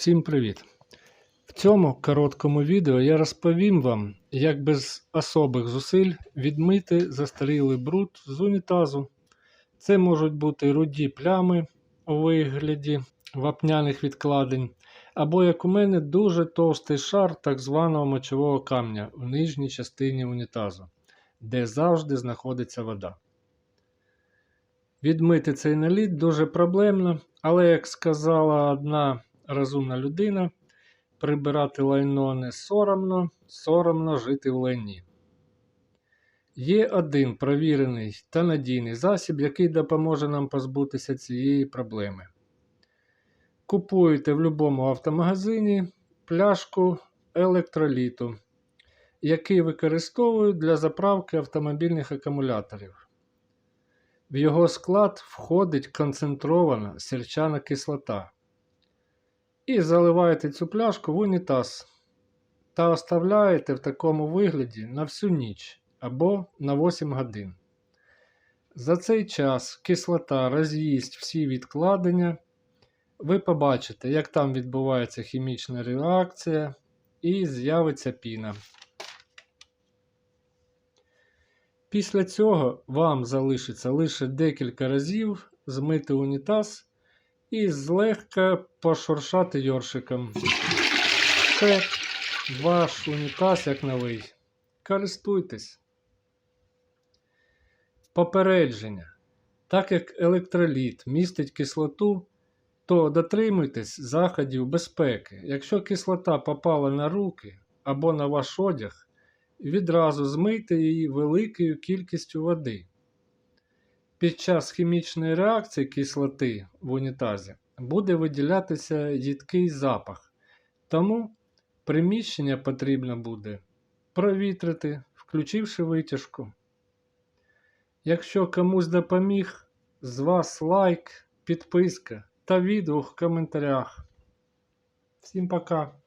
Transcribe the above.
Всім привіт! В цьому короткому відео я розповім вам, як без особих зусиль відмити застарілий бруд з унітазу. Це можуть бути руді плями у вигляді вапняних відкладень, або, як у мене, дуже товстий шар так званого мочового камня в нижній частині унітазу, де завжди знаходиться вода. Відмити цей наліт дуже проблемно, але, як сказала одна розумна людина, прибирати лайно не соромно, соромно жити в лайні. Є один провірений та надійний засіб, який допоможе нам позбутися цієї проблеми. Купуєте в будь-якому автомагазині пляшку електроліту, який використовують для заправки автомобільних акумуляторів. В його склад входить концентрована сірчана кислота. І заливаєте цю пляшку в унітаз та оставляєте в такому вигляді на всю ніч або на 8 годин. За цей час кислота роз'їсть всі відкладення. Ви побачите, як там відбувається хімічна реакція і з'явиться піна. Після цього вам залишиться лише декілька разів змити унітаз і злегка пошуршати йоршиком. Це ваш унітаз як новий. Користуйтесь. Попередження. Так як електроліт містить кислоту, то дотримуйтесь заходів безпеки. Якщо кислота попала на руки або на ваш одяг, відразу змийте її великою кількістю води. Під час хімічної реакції кислоти в унітазі буде виділятися їдкий запах, тому приміщення потрібно буде провітрити, включивши витяжку. Якщо комусь допоміг, з вас лайк, підписка та відгук в коментарях. Всім пока!